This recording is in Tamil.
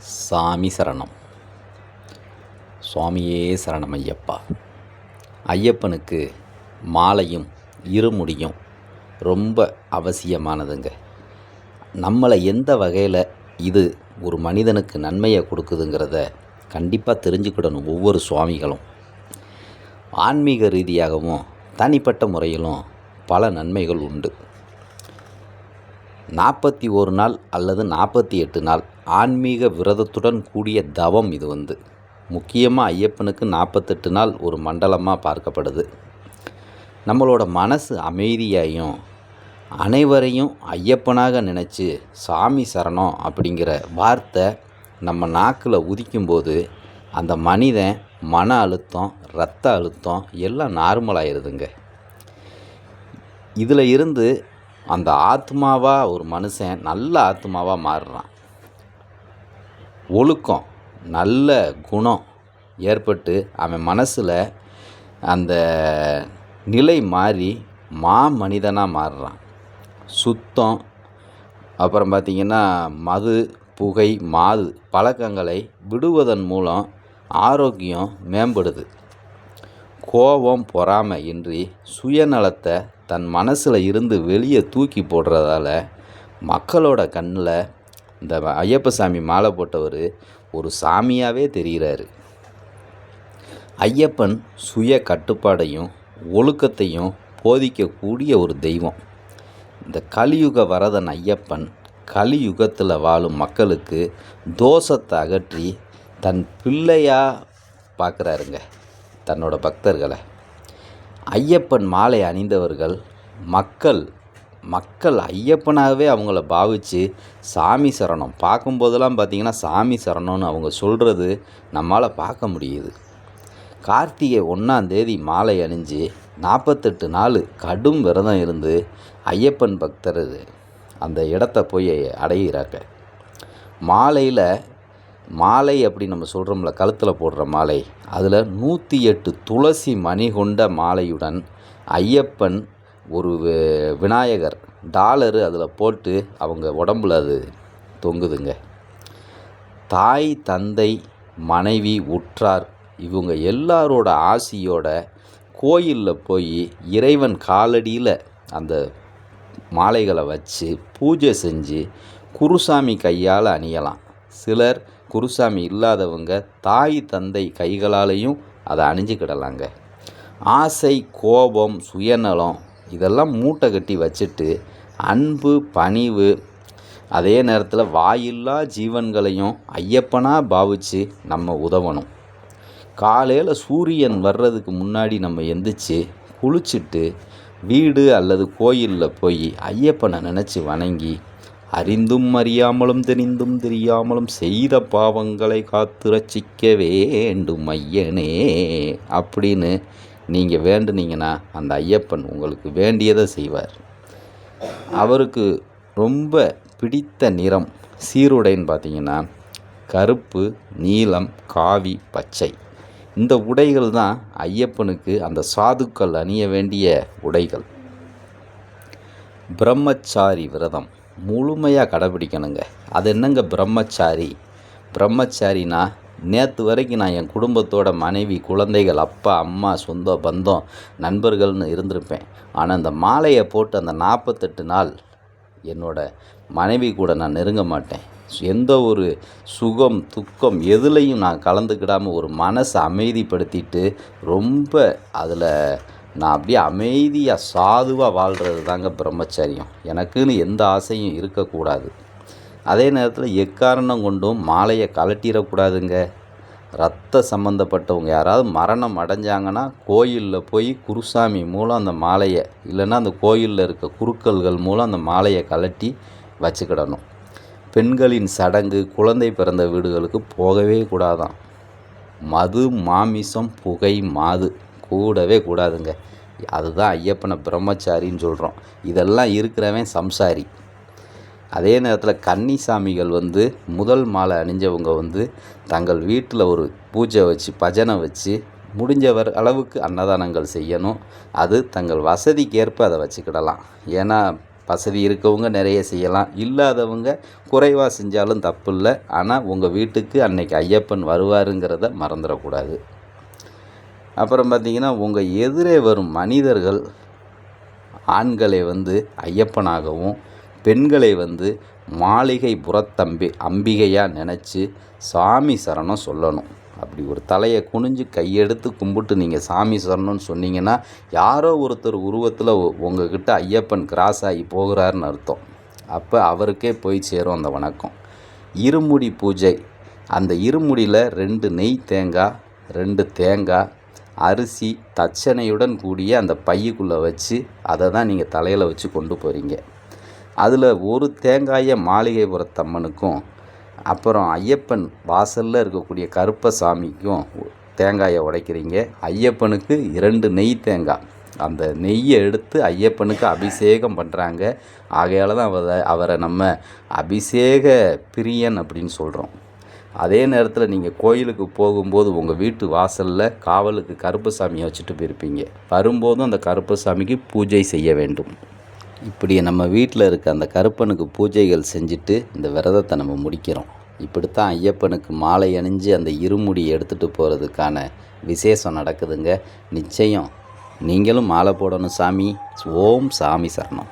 சாமி சரணம். சுவாமியே சரணம் ஐயப்பா ஐயப்பனுக்கு மாலையும் இருமுடியும் ரொம்ப அவசியமானதுங்க. நம்மளை எந்த வகையில் இது ஒரு மனிதனுக்கு நன்மையை கொடுக்குதுங்கிறத கண்டிப்பாக தெரிஞ்சுக்கிடணும் ஒவ்வொரு சுவாமிகளும். ஆன்மீக ரீதியாகவும் தனிப்பட்ட முறையிலும் பல நன்மைகள் உண்டு. நாற்பத்தி ஒரு நாள் அல்லது நாற்பத்தி எட்டு நாள் ஆன்மீக விரதத்துடன் கூடிய தவம் இது வந்து. முக்கியமாக ஐயப்பனுக்கு நாற்பத்தெட்டு நாள் ஒரு மண்டலமாக பார்க்கப்படுது. நம்மளோட மனசு அமைதியாயும் அனைவரையும் ஐயப்பனாக நினச்சி சாமி சரணம் அப்படிங்கிற வார்த்தை நம்ம நாக்கில் உதிக்கும்போது அந்த மனிதன் மன அழுத்தம் இரத்த அழுத்தம் எல்லாம் நார்மலாயிருதுங்க இதில் இருந்து அந்த ஆத்மாவாக ஒரு மனுஷன் நல்ல ஆத்மாவாக மாறுறான். ஒழுக்கம் நல்ல குணம் ஏற்பட்டு அவன் மனசில் அந்த நிலை மாறி மா மனிதனாக மாறுறான். சுத்தம் அப்புறம் பார்த்திங்கன்னா மது புகை மாது பழக்கங்களை விடுவதன் மூலம் ஆரோக்கியம் மேம்படுது. கோபம் பொறாமை இன்றி சுயநலத்தை தன் மனசில் இருந்து வெளியே தூக்கி போடுறதால மக்களோட கண்ணில் இந்த ஐயப்ப சாமி மாலை போட்டவர் ஒரு சாமியாகவே தெரிகிறாரு ஐயப்பன் சுய கட்டுப்பாடையும் ஒழுக்கத்தையும் போதிக்கக்கூடிய ஒரு தெய்வம். இந்த கலியுக வரதன் ஐயப்பன் கலியுகத்தில் வாழும் மக்களுக்கு தோஷத்தை அகற்றி தன் பிள்ளையாக பார்க்குறாருங்க தன்னோட பக்தர்களை. ஐயப்பன் மாலை அணிந்தவர்கள் மக்கள் மக்கள் ஐயப்பனாகவே அவங்கள பாவித்து சாமி சரணம். பார்க்கும்போதெல்லாம் பார்த்திங்கன்னா சாமி சரணம்னு அவங்க சொல்கிறது நம்மளால் பார்க்க முடியுது. கார்த்திகை ஒன்றாந்தேதி மாலை அணிஞ்சு நாற்பத்தெட்டு நாள் கடும் விரதம் இருந்து ஐயப்பன் பக்தர் அந்த இடத்த போய் அடைகிறாங்க மாலையில் மாலை அப்படி நம்ம சொல்கிறோம்ல கழுத்தில் போடுற மாலை. அதில் நூற்றி எட்டு துளசி மணி கொண்ட மாலையுடன் ஐயப்பன் ஒரு விநாயகர் டாலரு அதில் போட்டு அவங்க உடம்புல அது தொங்குதுங்க. தாய் தந்தை மனைவி உற்றார் இவங்க எல்லாரோட ஆசியோட கோயிலில் போய் இறைவன் காலடியில் அந்த மாலைகளை வச்சு பூஜை செஞ்சு குருசாமி கையால் அணியலாம். சிலர் குருசாமி இல்லாதவங்க தாய் தந்தை கைகளாலையும் அதை அணிஞ்சுக்கிடலாங்க. ஆசை கோபம் சுயநலம் இதெல்லாம் மூட்டை கட்டி வச்சுட்டு அன்பு பணிவு அதே நேரத்தில் வாயில்லா ஜீவன்களையும் ஐயப்பனாக பாவிச்சு நம்ம உதவணும். காலையில் சூரியன் வர்றதுக்கு முன்னாடி நம்ம எந்திரிச்சு குளிச்சுட்டு வீடு அல்லது கோயிலில் போய் ஐயப்பனை நினச்சி வணங்கி அறிந்தும் அறியாமலும் தெரிந்தும் தெரியாமலும் செய்த பாவங்களை காத்து ரசிக்க வேண்டும் ஐயனே. அப்படின்னு நீங்கள் வேண்டுனீங்கன்னா அந்த ஐயப்பன் உங்களுக்கு வேண்டியதை செய்வார். அவருக்கு ரொம்ப பிடித்த நிறம் சீருடைன்னு பார்த்தீங்கன்னா கருப்பு நீலம் காவி பச்சை. இந்த உடைகள் தான் ஐயப்பனுக்கு அந்த சாதுக்கள் அணிய வேண்டிய உடைகள். பிரம்மச்சாரி விரதம். முழுமையாக கடைபிடிக்கணுங்க. அது என்னங்க பிரம்மச்சாரி? பிரம்மச்சாரினா நேற்று வரைக்கும் நான் என் குடும்பத்தோட மனைவி குழந்தைகள் அப்பா அம்மா சொந்த பந்தம் நண்பர்கள்னு இருந்திருப்பேன். ஆனால் அந்த மாலையை போட்டு அந்த நாற்பத்தெட்டு நாள் என்னோட மனைவி கூட நான் நெருங்க மாட்டேன். எந்த ஒரு சுகம் துக்கம் எதுலேயும் நான் கலந்துக்கிடாமல் ஒரு மனசை அமைதிப்படுத்திட்டு ரொம்ப அதில் நான் அப்படியே அமைதியாக சாதுவாக வாழ்கிறது தாங்க பிரம்மச்சரியம். எனக்குன்னு எந்த ஆசையும் இருக்கக்கூடாது. அதே நேரத்தில் எக்காரணம் கொண்டும் மாலையை கலட்டிடக்கூடாதுங்க ரத்த சம்மந்தப்பட்டவங்க யாராவது மரணம் அடைஞ்சாங்கன்னா கோயிலில் போய் குருசாமி மூலம் அந்த மாலையை இல்லைன்னா அந்த கோயிலில் இருக்க குருக்கள்கள் மூலம் அந்த மாலையை கலட்டி வச்சுக்கிடணும். பெண்களின் சடங்கு குழந்தை பிறந்த வீடுகளுக்கு போகவே கூடாதாம் மது மாமிசம் புகை மாது. கூடவே கூடாதுங்க. அதுதான் ஐயப்பனை பிரம்மச்சாரின்னு சொல்கிறோம் இதெல்லாம் இருக்கிறவன் சம்சாரி. அதே நேரத்தில் கன்னிசாமிகள் வந்து முதல் மாலை அணிஞ்சவங்க வந்து தங்கள் வீட்டில் ஒரு பூஜை வச்சு பஜனை வச்சு முடிஞ்சவர் அளவுக்கு அன்னதானங்கள் செய்யணும். அது தங்கள் வசதிக்கேற்ப அதை வச்சுக்கிடலாம். ஏன்னா வசதி இருக்கவங்க நிறைய செய்யலாம். இல்லாதவங்க குறைவாக செஞ்சாலும் தப்பு இல்லை ஆனால் உங்கள் வீட்டுக்கு அன்னைக்கு ஐயப்பன் வருவாருங்கிறத மறந்துடக்கூடாது. அப்புறம் பார்த்தீங்கன்னா உங்கள் எதிரே வரும் மனிதர்கள் ஆண்களை வந்து ஐயப்பனாகவும் பெண்களை வந்து மாளிகை புறத்தம்பி அம்பிகையாக நினச்சி சாமி சரணம் சொல்லணும். அப்படி ஒரு தலையை குனிஞ்சு கையெடுத்து கும்பிட்டு நீங்கள் சாமி சரணம்னு சொன்னீங்கன்னா யாரோ ஒருத்தர் உருவத்தில் உங்ககிட்ட ஐயப்பன் கிராஸ் ஆகி போகிறாருன்னு அர்த்தம். அப்போ அவருக்கே போய் சேரும் அந்த வணக்கம். இருமுடி பூஜை. அந்த இருமுடியில் ரெண்டு நெய் தேங்காய் ரெண்டு தேங்காய் அரிசி தச்சனையுடன் கூடிய அந்த பையுக்குள்ளே வச்சு அதை தான் நீங்கள் தலையில் வச்சு கொண்டு போகிறீங்க அதில் ஒரு தேங்காயை மாளிகைபுரத்தம்மனுக்கும் அப்புறம் ஐயப்பன் வாசலில் இருக்கக்கூடிய கருப்பசாமிக்கும் தேங்காயை உடைக்கிறீங்க. ஐயப்பனுக்கு இரண்டு நெய் தேங்காய் அந்த நெய்யை எடுத்து ஐயப்பனுக்கு அபிஷேகம் பண்ணுறாங்க ஆகையால் தான் அவரை அவரை நம்ம அபிஷேக பிரியன் அப்படின்னு சொல்கிறோம் அதே நேரத்தில் நீங்கள் கோயிலுக்கு போகும்போது உங்கள் வீட்டு வாசலில் காவலுக்கு கருப்பசாமியை வச்சுட்டு போயிருப்பீங்க. வரும்போதும் அந்த கருப்பசாமிக்கு பூஜை செய்ய வேண்டும். இப்படி நம்ம வீட்டில் இருக்க அந்த கருப்பனுக்கு பூஜைகள் செஞ்சுட்டு இந்த விரதத்தை நம்ம முடிக்கிறோம். இப்படித்தான் ஐயப்பனுக்கு மாலை அணிஞ்சு அந்த இருமுடி எடுத்துகிட்டு போகிறதுக்கான விசேஷம் நடக்குதுங்க. நிச்சயம் நீங்களும் மாலை போடணும் சாமி. ஓம் சாமி சரணம்.